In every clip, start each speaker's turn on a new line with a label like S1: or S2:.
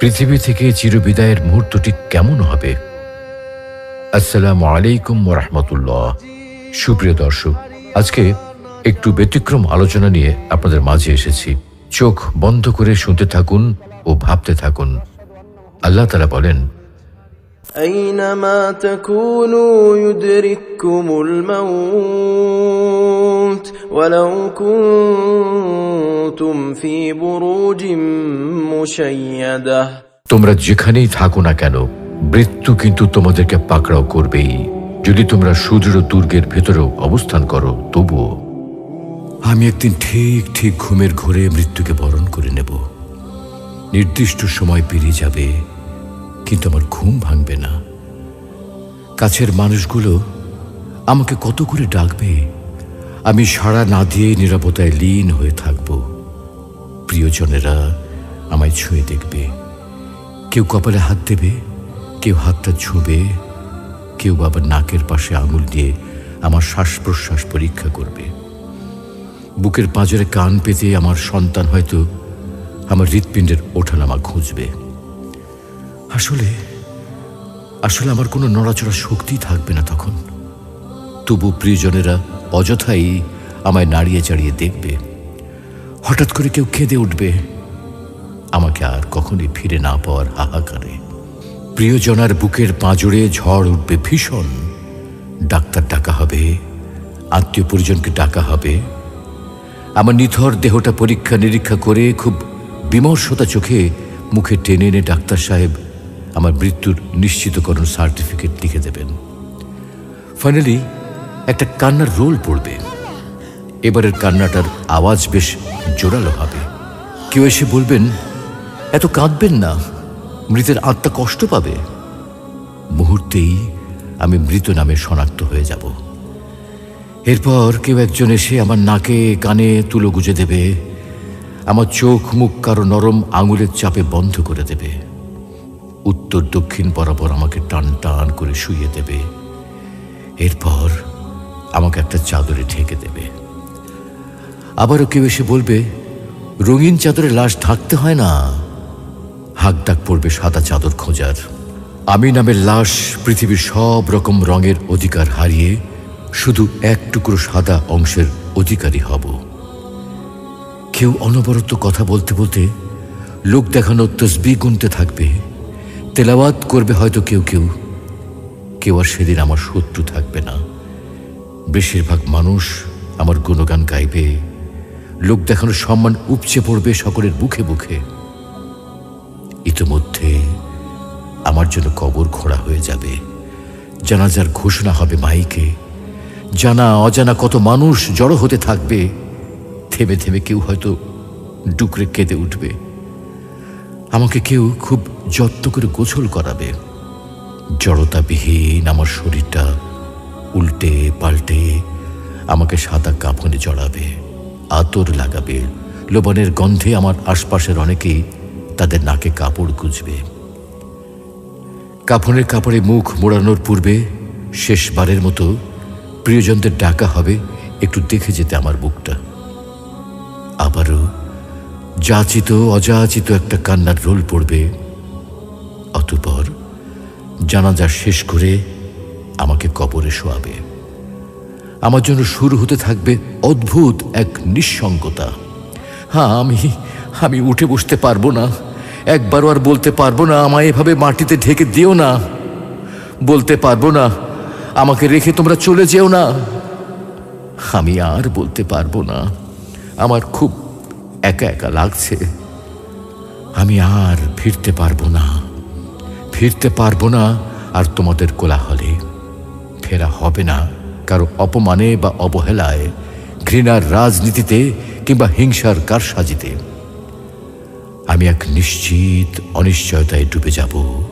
S1: পৃথিবী থেকে চিরবিদায়ের মুহূর্তটি কেমন হবে আসসালামু আলাইকুম রহমতুল্লাহ সুপ্রিয় দর্শক আজকে একটু ব্যতিক্রম আলোচনা নিয়ে আপনাদের মাঝে এসেছি চোখ বন্ধ করে শুনতে থাকুন ও ভাবতে থাকুন আল্লাহ তালা বলেন
S2: أينما تكونوا يدرككم الموت ولو كنتم في بروج
S1: তোমরা যেখানেই থাকো না কেন মৃত্যু কিন্তু তোমাদেরকে পাকড়াও করবেই। যদি তোমরা সুদৃঢ় দুর্গের ভেতরেও অবস্থান করো তবুও। আমি একদিন ঠিক ঠিক ঘুমের ঘোরে মৃত্যুকে বরণ করে নেব। নির্দিষ্ট সময় পেরিয়ে যাবে কিন্তু আমার ঘুম ভাঙবে না। কাছের মানুষগুলো আমাকে কত করে ডাকবে? আমি সাড়া না দিয়ে নিরাপতায় লীন হয়ে থাকব। প্রিয়জনেরা আমায় ছুঁয়ে দেখবে। কেউ কপালে হাত দেবে, কেউ হাতটা ছুঁবে, কেউ আবার নাকের পাশে আঙুল দিয়ে আমার শ্বাস প্রশ্বাস পরীক্ষা করবে। বুকের পাঁজরে কান পেতে আমার সন্তান হয়তো আমার হৃৎপিণ্ডের ওঠানামা খুঁজবে। আসলে আসলে আমার কোনো নড়াচড়া শক্তি থাকবে না তখন। তবু প্রিয়জনেরা অযথাই আমায় নাড়িয়ে চাড়িয়ে দেখবে। হঠাৎ করে কেউ কেঁদে উঠবে। আমাকে আর কখনই ফিরে না পাওয়ার হাহাকারে। প্রিয়জনার বুকের পাঁজরে ঝড় উঠবে ভীষণ। ডাক্তার ডাকা হবে, আত্মীয় পরিজনকে ডাকা হবে। আমার নিথর দেহটা পরীক্ষা নিরীক্ষা করে খুব বিমর্ষতা চোখে মুখে টেনে এনে ডাক্তার সাহেব আমার মৃত্যুর নিশ্চিতকরণ সার্টিফিকেট লিখে দেবেন। ফাইনালি একটা কান্নার রোল পড়বে। এবারের কান্নাটার আওয়াজ বেশ জোরালো হবে। কেউ এসে বলবেন এত কাঁদবেন না। মৃতের আত্মা কষ্ট পাবে। মুহূর্তেই আমি মৃত নামে শনাক্ত হয়ে যাব। এরপর কেউ একজন এসে আমার নাকে, কানে তুলো গুজে দেবে। আমার চোখ, মুখ কারও নরম আঙুলের চাপে বন্ধ করে দেবে। উত্তর, দক্ষিণ বরাবর আমাকে টান টান করে শুইয়ে দেবে। এরপর আমাকে একটা চাদরে ঢেকে দেবে। আবারও কেউ এসে বলবে, রঙিন চাদরে লাশ ঢাকতে হয় না? হাক ডাক পড়বে সাদা চাদর খোঁজার। আমি নামের লাশ পৃথিবীর সব রকম রঙের অধিকার হারিয়ে শুধু এক টুকরো সাদা অংশের অধিকারী হব। কেউ অনবরত কথা বলতে বলতে লোক দেখানো তসবি গুনতে থাকবে। তেলাওয়াত করবে হয়তো কেউ কেউ। কেউ আর সেদিন আমার শত্রু থাকবে না। বেশিরভাগ মানুষ আমার গুণগান গাইবে। লোক দেখানোর সম্মান উপচে পড়বে সকলের বুকে বুকে। ইতোমধ্যে আমার জন্য কবর খোঁড়া হয়ে যাবে। জানাজার ঘোষণা হবে মাইকে। জানা অজানা কত মানুষ জড়ো হতে থাকবে, থেমে থেমে কেউ হয়তো ডুকরে কেঁদে উঠবে। আমাকে কেউ খুব যত্ন করে গোছল করাবে। জড়তাবিহীন আমার শরীরটা উল্টে পাল্টে আমাকে সাদা কাফনে জড়াবে, আতর লাগাবে। লোবনের গন্ধে আমার আশপাশের অনেকেই তাদের নাকে কাপড় গুজবে। কাফনের কাপড়ে মুখ মোড়ানোর পূর্বে শেষবারের মতো প্রিয়জনদের ডাকা হবে, একটু দেখে যেতে আমার বুকটা। আবারও যাচিত, অযাচিত একটা কান্নার রোল পড়বে। অতপর জানাজা শেষ করে আমাকে কবরে শোয়াবে। আমার জন্য শুরু হতে থাকবে অদ্ভুত এক নিঃসঙ্গতা। হ্যাঁ আমি আমি উঠে বসতে পারব না। একবারও আর বলতে পারব না, আমায় এভাবে মাটিতে ঢেকে দিও না। বলতে পারব না, আমাকে রেখে তোমরা চলে যেও না। আমি আর বলতে পারব না, আমার খুব একা একা লাগছে। আমি আর ফিরতে পারব না, ফিরতে পারব না, আর তোমাদের কোলাহলে ফেরা হবে না। কারও অপমানে বা অবহেলায়, ঘৃণার রাজনীতিতে কিংবা হিংসার কারসাজিতে। আমি এক নিশ্চিত অনিশ্চয়তায় ডুবে যাব।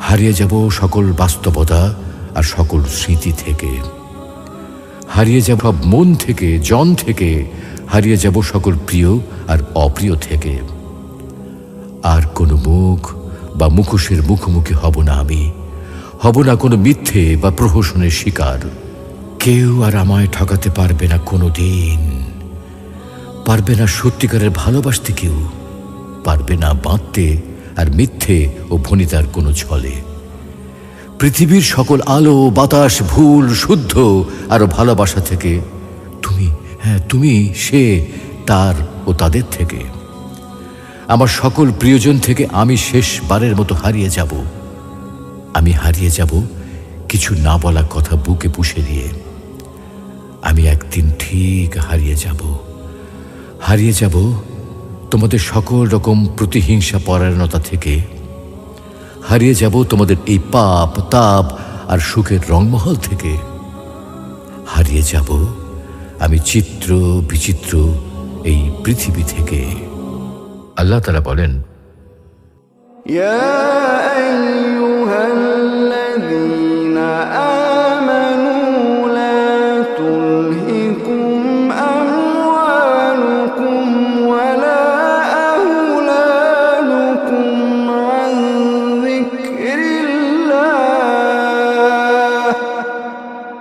S1: হারিয়ে যাব সকল বাস্তবতা আর সকল স্মৃতি থেকে। হারিয়ে যাব মন থেকে, জন থেকে। হারিয়ে যাব সকল প্রিয় আর অপ্রিয় থেকে। আর কোনো মুখ বা মুখোশের মুখোমুখি হব না আমি। হব না কোনো মিথ্যে বা প্রহসনের শিকার। কেউ আর আমায় ঠকাতে পারবে না কোনো দিন। পারবে না সত্যিকারের ভালোবাসতে কেউ, পারবে না বাঁধতে আর মিথ্যে ও ভনিতার কোনো ছলে। পৃথিবীর সকল আলো, বাতাস, ভুল, শুদ্ধ আর ভালোবাসা থেকে, তুমি হ্যাঁ তুমি সে তার ও তাদের থেকে। আমার সকল প্রিয়জন থেকে আমি শেষবারের মতো হারিয়ে যাব। আমি হারিয়ে যাব কিছু না বলা কথা বুকে পুষে দিয়ে আমি একদিন ঠিক হারিয়ে যাব। হারিয়ে যাব তোমাদের সকল রকম প্রতিহিংসা পরায়ণতা থেকে। হারিয়ে যাব তোমাদের এই পাপ, তাপ আর সুখের রংমহল থেকে। হারিয়ে যাব আমি চিত্র বিচিত্র এই পৃথিবী থেকে। আল্লাহ তারা বলেন
S2: يا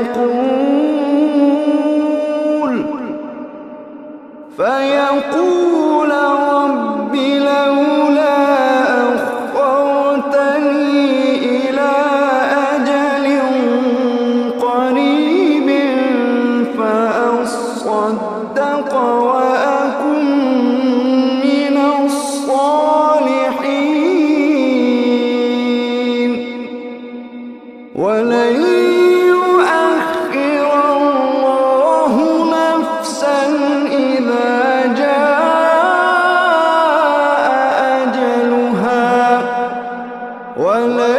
S2: فيقول فيقول رب لولا أخرتني إلى أجل قريب فأصدق وأكن ولا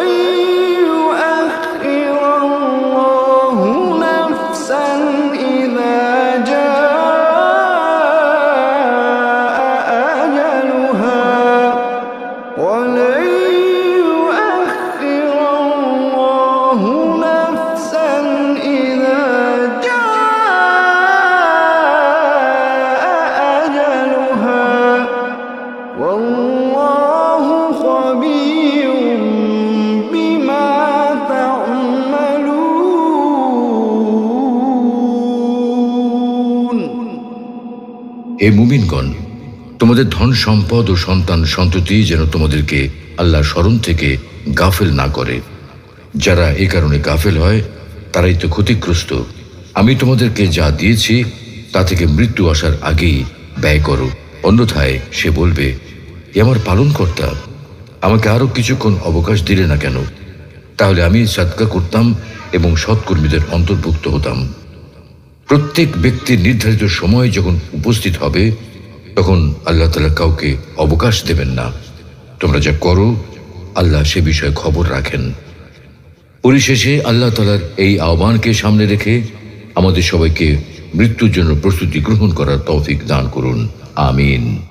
S1: এ মুমিনগণ, তোমাদের ধন সম্পদ ও সন্তান সন্ততি যেন তোমাদেরকে আল্লাহ স্মরণ থেকে গাফেল না করে। যারা এ কারণে গাফেল হয়, তারাই তো ক্ষতিগ্রস্ত। আমি তোমাদেরকে যা দিয়েছি, তা থেকে মৃত্যু আসার আগেই ব্যয় করো। অন্যথায় সে বলবে, এ আমার পালনকর্তা, আমাকে আরও কিছুক্ষণ অবকাশ দিলে না কেন? তাহলে আমি সাদকা করতাম এবং সৎকর্মীদের অন্তর্ভুক্ত হতাম। প্রত্যেক ব্যক্তির নির্ধারিত সময় যখন উপস্থিত হবে, তখন আল্লাহ তালা কাউকে অবকাশ দেবেন না। তোমরা যা করো, আল্লাহ সে বিষয়ে খবর রাখেন। পরিশেষে আল্লাহ তালার এই আহ্বানকে সামনে রেখে আমাদের সবাইকে মৃত্যুর জন্য প্রস্তুতি গ্রহণ করার তৌফিক দান করুন। আমিন।